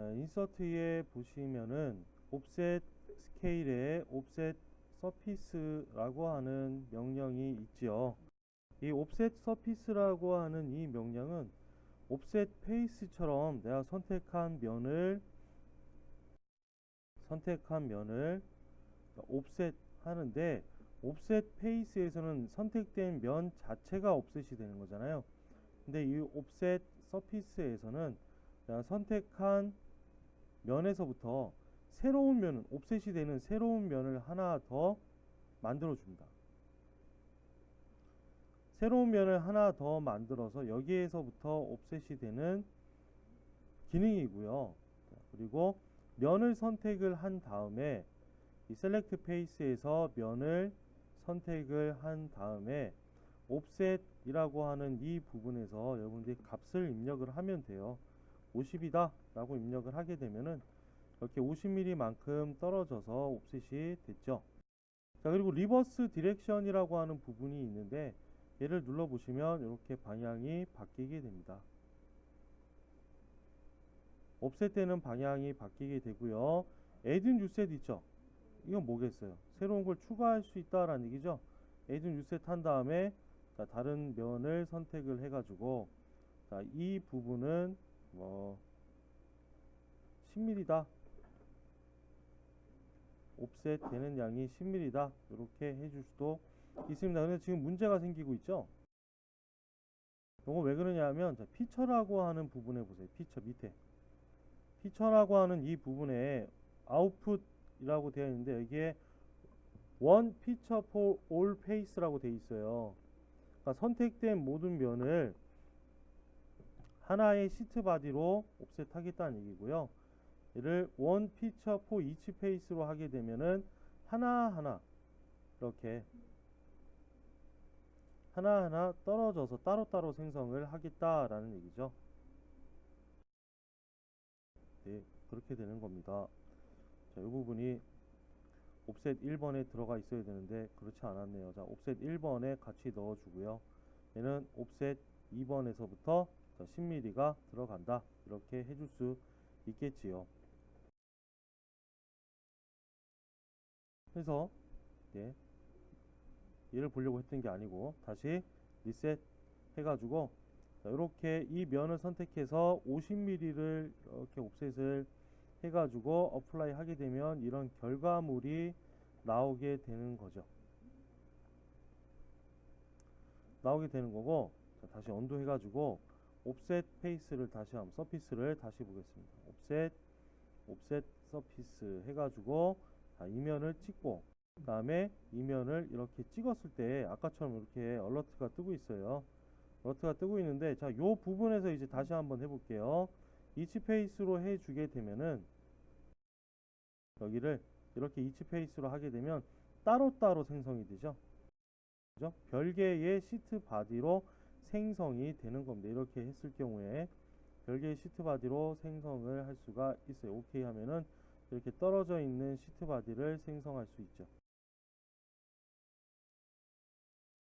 자, 인서트에 보시면은 옵셋 스케일에 옵셋 서피스라고 하는 명령이 있지요. 이 옵셋 서피스라고 하는 이 명령은 옵셋 페이스처럼 내가 선택한 면을 선택한 면을 옵셋 하는데 옵셋 페이스에서는 선택된 면 자체가 옵셋이 되는 거잖아요. 근데 이 옵셋 서피스에서는 내가 선택한 면에서부터 새로운 면은 옵셋이 되는 새로운 면을 하나 더 만들어 줍니다. 새로운 면을 하나 더 만들어서 여기에서부터 옵셋이 되는 기능이고요. 그리고 면을 선택을 한 다음에 이 셀렉트 페이스에서 면을 선택을 한 다음에 옵셋이라고 하는 이 부분에서 여러분들이 값을 입력을 하면 돼요. 50이다 라고 입력을 하게 되면은 이렇게 50mm 만큼 떨어져서 옵셋이 됐죠. 자 그리고 리버스 디렉션이라고 하는 부분이 있는데 얘를 눌러 보시면 이렇게 방향이 바뀌게 됩니다. 옵셋 되는 방향이 바뀌게 되고요. 에든 유셋 있죠? 이건 뭐겠어요? 새로운 걸 추가할 수 있다라는 얘기죠. 에든 유셋 한 다음에 자, 다른 면을 선택을 해 가지고 자, 이 부분은 뭐 10mm다. 옵셋 되는 양이 10mm다. 이렇게 해줄 수도 있습니다. 근데 지금 문제가 생기고 있죠. 이거 왜 그러냐면 자, 피처라고 하는 부분에 보세요. 피처 밑에 피처라고 하는 이 부분에 아웃풋이라고 되어 있는데 여기에 원 피처 all face라고 되어 있어요. 그러니까 선택된 모든 면을 하나의 시트 바디로 옵셋 하겠다는 얘기고요. 얘를 원 피처 포 이치 페이스로 하게 되면은 하나하나 이렇게 하나하나 떨어져서 따로따로 생성을 하겠다라는 얘기죠. 네, 그렇게 되는 겁니다. 자, 이 부분이 옵셋 1번에 들어가 있어야 되는데 그렇지 않았네요. 자, 옵셋 1번에 같이 넣어 주고요. 얘는 옵셋 2번에서부터 10mm가 들어간다. 이렇게 해줄 수 있겠지요. 그래서 예, 얘를 보려고 했던 게 아니고 다시 리셋 해가지고 이렇게 이 면을 선택해서 50mm를 이렇게 옵셋을 해가지고 어플라이 하게 되면 이런 결과물이 나오게 되는 거죠. 나오게 되는 거고 자, 다시 언도 해가지고 옵셋 페이스를 다시 한번 서피스를 다시 보겠습니다. 옵셋 옵셋 서피스 해가지고 자, 이면을 찍고 그 다음에 이면을 이렇게 찍었을 때 아까처럼 이렇게 얼러트가 뜨고 있어요. 얼러트가 뜨고 있는데 자, 요 부분에서 이제 다시 한번 해볼게요. 이치 페이스로 해주게 되면은 여기를 이렇게 이치 페이스로 하게 되면 따로따로 생성이 되죠. 그죠? 별개의 시트 바디로 생성이 되는 겁니다. 이렇게 했을 경우에 별개의 시트 바디로 생성을 할 수가 있어요. 오케이 하면은 이렇게 떨어져 있는 시트 바디를 생성할 수 있죠.